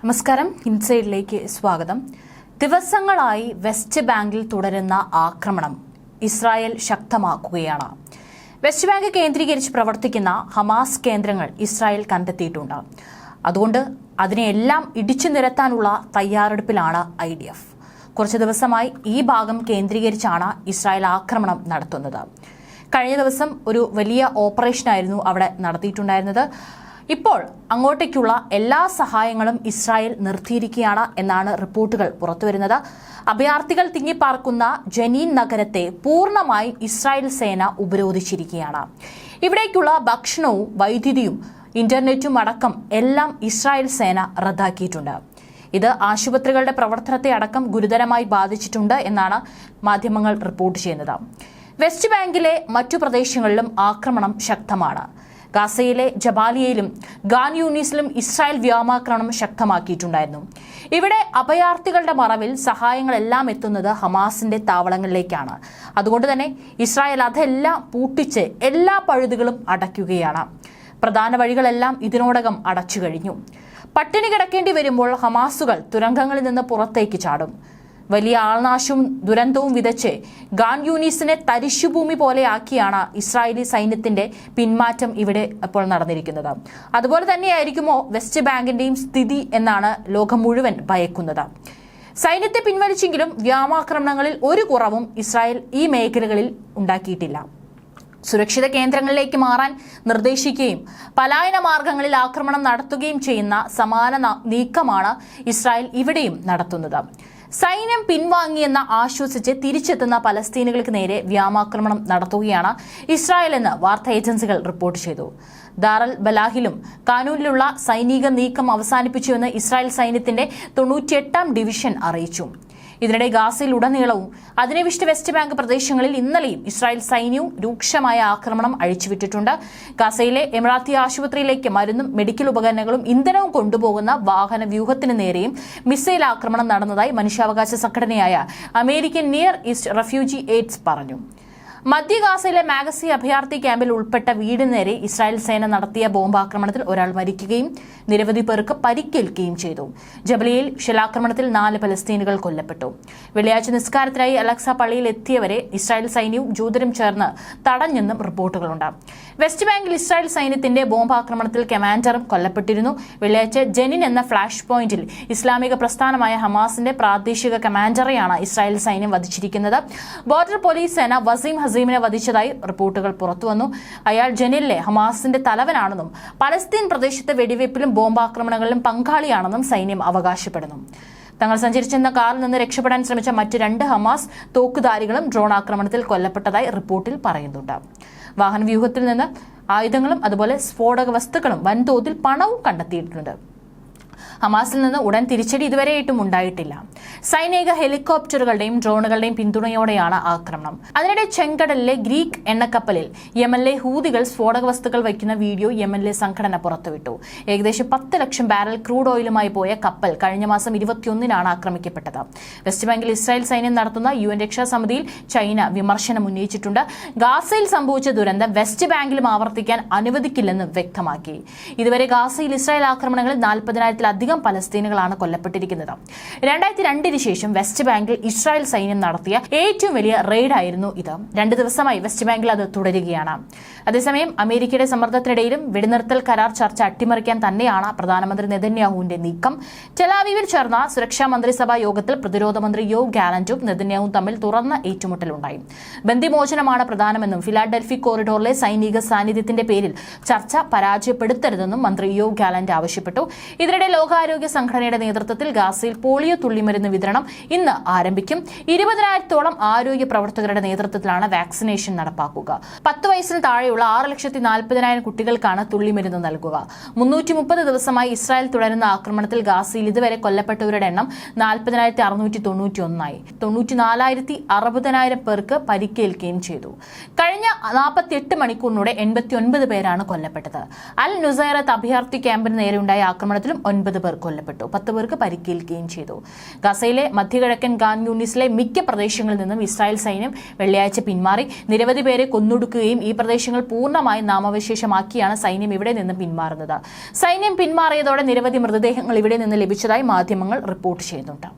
നമസ്കാരം. ഇൻസൈഡിലേക്ക് സ്വാഗതം. ദിവസങ്ങളായി വെസ്റ്റ് ബാങ്കിൽ തുടരുന്ന ആക്രമണം ഇസ്രായേൽ ശക്തമാക്കുകയാണ്. വെസ്റ്റ് ബാങ്ക് കേന്ദ്രീകരിച്ച് പ്രവർത്തിക്കുന്ന ഹമാസ് കേന്ദ്രങ്ങൾ ഇസ്രായേൽ കണ്ടെത്തിയിട്ടുണ്ട്. അതുകൊണ്ട് അതിനെയെല്ലാം ഇടിച്ചു നിരത്താനുള്ള തയ്യാറെടുപ്പിലാണ് ഐ ഡി എഫ്. കുറച്ച് ദിവസമായി ഈ ഭാഗം കേന്ദ്രീകരിച്ചാണ് ഇസ്രായേൽ ആക്രമണം നടത്തുന്നത്. കഴിഞ്ഞ ദിവസം ഒരു വലിയ ഓപ്പറേഷനായിരുന്നു അവിടെ നടത്തിയിട്ടുണ്ടായിരുന്നത്. ഇപ്പോൾ അങ്ങോട്ടേക്കുള്ള എല്ലാ സഹായങ്ങളും ഇസ്രായേൽ നിർത്തിയിരിക്കുകയാണ് എന്നാണ് റിപ്പോർട്ടുകൾ പുറത്തുവരുന്നത്. അഭയാർത്ഥികൾ തിങ്ങിപ്പാർക്കുന്ന ജനീൻ നഗരത്തെ പൂർണമായും ഇസ്രായേൽ സേന ഉപരോധിച്ചിരിക്കുകയാണ്. ഇവിടേക്കുള്ള ഭക്ഷണവും വൈദ്യുതിയും ഇന്റർനെറ്റും അടക്കം എല്ലാം ഇസ്രായേൽ സേന റദ്ദാക്കിയിട്ടുണ്ട്. ഇത് ആശുപത്രികളുടെ പ്രവർത്തനത്തെ അടക്കം ഗുരുതരമായി ബാധിച്ചിട്ടുണ്ട് എന്നാണ് മാധ്യമങ്ങൾ റിപ്പോർട്ട് ചെയ്യുന്നത്. വെസ്റ്റ് ബാങ്കിലെ മറ്റു പ്രദേശങ്ങളിലും ആക്രമണം ശക്തമാണ്. ഗാസയിലെ ജബാലിയയിലും ഗാൻ യൂണീസിലും ഇസ്രായേൽ വ്യോമാക്രമണം ശക്തമാക്കിയിട്ടുണ്ടായിരുന്നു. ഇവിടെ അഭയാർത്ഥികളുടെ മറവിൽ സഹായങ്ങളെല്ലാം എത്തുന്നത് ഹമാസിന്റെ താവളങ്ങളിലേക്കാണ്. അതുകൊണ്ട് തന്നെ ഇസ്രായേൽ അതെല്ലാം പൂട്ടിച്ച് എല്ലാ പഴുതുകളും അടയ്ക്കുകയാണ്. പ്രധാന വഴികളെല്ലാം ഇതിനോടകം അടച്ചു കഴിഞ്ഞു. പട്ടിണി കിടക്കേണ്ടി വരുമ്പോൾ ഹമാസുകൾ തുരങ്കങ്ങളിൽ നിന്ന് പുറത്തേക്ക് ചാടും. വലിയ ആൾനാശവും ദുരന്തവും വിതച്ച് ഗാൻ യൂണീസിനെ തരിശുഭൂമി പോലെയാക്കിയാണ് ഇസ്രായേലി സൈന്യത്തിന്റെ പിന്മാറ്റം ഇവിടെ ഇപ്പോൾ നടന്നിരിക്കുന്നത്. അതുപോലെ തന്നെയായിരിക്കുമോ വെസ്റ്റ് ബാങ്കിന്റെയും സ്ഥിതി എന്നാണ് ലോകം മുഴുവൻ ഭയക്കുന്നത്. സൈന്യത്തെ പിൻവലിച്ചെങ്കിലും വ്യോമാക്രമണങ്ങളിൽ ഒരു കുറവും ഇസ്രായേൽ ഈ മേഖലകളിൽ ഉണ്ടാക്കിയിട്ടില്ല. സുരക്ഷിത കേന്ദ്രങ്ങളിലേക്ക് മാറാൻ നിർദ്ദേശിക്കുകയും പലായന മാർഗങ്ങളിൽ ആക്രമണം നടത്തുകയും ചെയ്യുന്ന സമാന നീക്കമാണ് ഇസ്രായേൽ ഇവിടെയും നടത്തുന്നത്. സൈന്യം പിൻവാങ്ങിയെന്ന് ആശ്വസിച്ച് തിരിച്ചെത്തുന്ന പലസ്തീനുകൾക്ക് നേരെ വ്യോമാക്രമണം നടത്തുകയാണ് ഇസ്രായേൽ എന്ന് വാർത്താ ഏജൻസികൾ റിപ്പോർട്ട് ചെയ്തു. ദാറൽ ബലാഹിലും കാനൂനിലുള്ള സൈനിക നീക്കം അവസാനിപ്പിച്ചുവെന്ന് ഇസ്രായേൽ സൈന്യത്തിന്റെ തൊണ്ണൂറ്റിയെട്ടാം ഡിവിഷൻ അറിയിച്ചു. ഇതിനിടെ ഗാസയിൽ ഉടനീളവും അധിനിവിഷ്ട വെസ്റ്റ് ബാങ്ക് പ്രദേശങ്ങളിൽ ഇന്നലെയും ഇസ്രായേൽ സൈന്യവും രൂക്ഷമായ ആക്രമണം അഴിച്ചുവിട്ടിട്ടുണ്ട്. ഗാസയിലെ എമിറാത്തി ആശുപത്രിയിലേക്ക് മരുന്നും മെഡിക്കൽ ഉപകരണങ്ങളും ഇന്ധനവും കൊണ്ടുപോകുന്ന വാഹന വ്യൂഹത്തിന് നേരെയും മിസൈൽ ആക്രമണം നടന്നതായി മനുഷ്യാവകാശ സംഘടനയായ American near east refugee aids പറഞ്ഞു. മധ്യ ഗാസയിലെ മാഗസി അഭയാർത്ഥി ക്യാമ്പിൽ ഉൾപ്പെട്ട വീടിന് നേരെ ഇസ്രായേൽ സേന നടത്തിയ ബോംബാക്രമണത്തിൽ ഒരാൾ മരിക്കുകയും നിരവധി പേർക്ക് പരിക്കേൽക്കുകയും ചെയ്തു. ജബലിയിൽ ഷെലാക്രമണത്തിൽ നാല് പലസ്തീനുകൾ കൊല്ലപ്പെട്ടു. വെള്ളിയാഴ്ച നിസ്കാരത്തിനായി അലക്സ പള്ളിയിൽ എത്തിയവരെ ഇസ്രായേൽ സൈന്യവും ജൂതരും ചേർന്ന് തടഞ്ഞെന്നും റിപ്പോർട്ടുകളുണ്ട്. വെസ്റ്റ് ബാങ്കിൽ ഇസ്രായേൽ സൈന്യത്തിന്റെ ബോംബാക്രമണത്തിൽ കമാൻഡറും കൊല്ലപ്പെട്ടിരുന്നു. വെള്ളിയാഴ്ച ജനിൻ എന്ന ഫ്ലാഷ് പോയിന്റിൽ ഇസ്ലാമിക പ്രസ്ഥാനമായ ഹമാസിന്റെ പ്രാദേശിക കമാൻഡറെയാണ് ഇസ്രായേൽ സൈന്യം വധിച്ചിരിക്കുന്നത്. ബോർഡർ പോലീസ് സേന വസീം ഹസീമിനെ വധിച്ചതായി റിപ്പോർട്ടുകൾ പുറത്തുവന്നു. അയാൾ ജനിലെ ഹമാസിന്റെ തലവനാണെന്നും പലസ്തീൻ പ്രദേശത്തെ വെടിവയ്പ്പിലും ബോംബാക്രമണങ്ങളിലും പങ്കാളിയാണെന്നും സൈന്യം അവകാശപ്പെടുന്നു. തങ്ങൾ സഞ്ചരിച്ചിരുന്ന കാറിൽ നിന്ന് രക്ഷപ്പെടാൻ ശ്രമിച്ച മറ്റ് രണ്ട് ഹമാസ് തോക്കുധാരികളും ഡ്രോൺ ആക്രമണത്തിൽ കൊല്ലപ്പെട്ടതായി റിപ്പോർട്ടിൽ പറയുന്നുണ്ട്. വാഹന വ്യൂഹത്തിൽ നിന്ന് ആയുധങ്ങളും അതുപോലെ സ്ഫോടക വസ്തുക്കളും വൻതോതിൽ പണവും കണ്ടെത്തിയിട്ടുണ്ട്. ഹമാസിൽ നിന്ന് ഉടൻ തിരിച്ചടി ഇതുവരെയായിട്ടും ഉണ്ടായിട്ടില്ല. സൈനിക ഹെലികോപ്റ്ററുകളുടെയും ഡ്രോണുകളുടെയും പിന്തുണയോടെയാണ് ആക്രമണം. അതിനിടെ ചെങ്കടലിലെ ഗ്രീക്ക് എണ്ണക്കപ്പലിൽ യമനിലെ ഹൂതികൾ സ്ഫോടക വസ്തുക്കൾ വയ്ക്കുന്ന വീഡിയോ യമനിലെ സംഘടന പുറത്തുവിട്ടു. ഏകദേശം പത്ത് ലക്ഷം ബാരൽ ക്രൂഡ് ഓയിലുമായി പോയ കപ്പൽ കഴിഞ്ഞ മാസം ഇരുപത്തിയൊന്നിനാണ് ആക്രമിക്കപ്പെട്ടത്. വെസ്റ്റ് ബാങ്കിൽ ഇസ്രായേൽ സൈന്യം നടത്തുന്ന യു എൻ രക്ഷാസമിതിയിൽ ചൈന വിമർശനം ഉന്നയിച്ചിട്ടുണ്ട്. ഗാസയിൽ സംഭവിച്ച ദുരന്തം വെസ്റ്റ് ബാങ്കിലും ആവർത്തിക്കാൻ അനുവദിക്കില്ലെന്ന് വ്യക്തമാക്കി. ഇതുവരെ ഗാസയിൽ ഇസ്രായേൽ ആക്രമണങ്ങളിൽ നാൽപ്പതിനായിരത്തിലധികം പലസ്തീനുകളാണ് കൊല്ലപ്പെട്ടിരിക്കുന്നത്. രണ്ടായിരത്തി രണ്ടിന് ശേഷം വെസ്റ്റ് ബാങ്കിൽ ഇസ്രായേൽ സൈന്യം നടത്തിയ ഏറ്റവും വലിയ റെയ്ഡായിരുന്നു ഇത്. രണ്ട് ദിവസമായി വെസ്റ്റ് ബാങ്കിൽ അത് തുടരുകയാണ്. അതേസമയം അമേരിക്കയുടെ സമ്മർദ്ദത്തിനിടയിലും വെടിനിർത്തൽ കരാർ ചർച്ച അട്ടിമറിക്കാൻ തന്നെയാണ് പ്രധാനമന്ത്രി നെതന്യാഹുവിന്റെ നീക്കം. ടെലാവീവിൽ ചേർന്ന സുരക്ഷാ മന്ത്രിസഭാ യോഗത്തിൽ പ്രതിരോധ മന്ത്രി യോ ഗാലന്റും നെതന്യാഹും തമ്മിൽ തുറന്ന ഏറ്റുമുട്ടലുണ്ടായി. ബന്ദിമോചനമാണ് പ്രധാനമെന്നും ഫിലാഡൽഫി കോറിഡോറിലെ സൈനിക സാന്നിധ്യത്തിന്റെ പേരിൽ ചർച്ച പരാജയപ്പെടുത്തരുതെന്നും മന്ത്രി യോ ഗാലന്റ് ആവശ്യപ്പെട്ടു. ഇതിനിടെ ലോകാരോഗ്യ സംഘടനയുടെ നേതൃത്വത്തിൽ ഗാസയിൽ പോളിയോ തുള്ളിമരുന്ന് വിതരണം ഇന്ന് ആരംഭിക്കും. ഇരുപതിനായിരത്തോളം ആരോഗ്യ പ്രവർത്തകരുടെ നേതൃത്വത്തിലാണ് വാക്സിനേഷൻ നടപ്പാക്കുക. പത്ത് വയസ്സിന് താഴെയുള്ള ആറ് ലക്ഷത്തി നാൽപ്പതിനായിരം കുട്ടികൾക്കാണ് തുള്ളിമരുന്ന് നൽകുക. മുന്നൂറ്റി മുപ്പത് ദിവസമായി ഇസ്രായേൽ തുടരുന്ന ആക്രമണത്തിൽ ഗാസയിൽ ഇതുവരെ കൊല്ലപ്പെട്ടവരുടെ എണ്ണം നാൽപ്പതിനായിരത്തി അറുന്നൂറ്റി തൊണ്ണൂറ്റി ഒന്നായി തൊണ്ണൂറ്റി നാലായിരത്തി അറുപതിനായിരം പേർക്ക് പരിക്കേൽക്കുകയും ചെയ്തു. കഴിഞ്ഞ നാൽപ്പത്തി എട്ട് മണിക്കൂറിനൂടെ എൺപത്തി ഒൻപത് പേരാണ് കൊല്ലപ്പെട്ടത്. അൽ നുസൈറത്ത് അഭയാർത്ഥി ക്യാമ്പിന് നേരെയുണ്ടായ ആക്രമണത്തിലും ഒൻപത് പേർ കൊല്ലപ്പെട്ടു. പത്ത് പേർക്ക് പരിക്കേൽക്കുകയും ചെയ്തു. ഗസയിലെ മധ്യകിഴക്കൻ ഗാൻ യൂണിസിലെ മിക്ക പ്രദേശങ്ങളിൽ നിന്നും ഇസ്രായേൽ സൈന്യം വെള്ളിയാഴ്ച പിന്മാറി. നിരവധി പേരെ കൊന്നൊടുക്കുകയും ഈ പ്രദേശങ്ങൾ പൂർണമായി നാമവിശേഷമാക്കിയാണ് സൈന്യം ഇവിടെ നിന്ന് പിന്മാറുന്നത്. സൈന്യം പിന്മാറിയതോടെ നിരവധി മൃതദേഹങ്ങൾ ഇവിടെ നിന്ന് ലഭിച്ചതായി മാധ്യമങ്ങൾ റിപ്പോർട്ട് ചെയ്യുന്നുണ്ട്.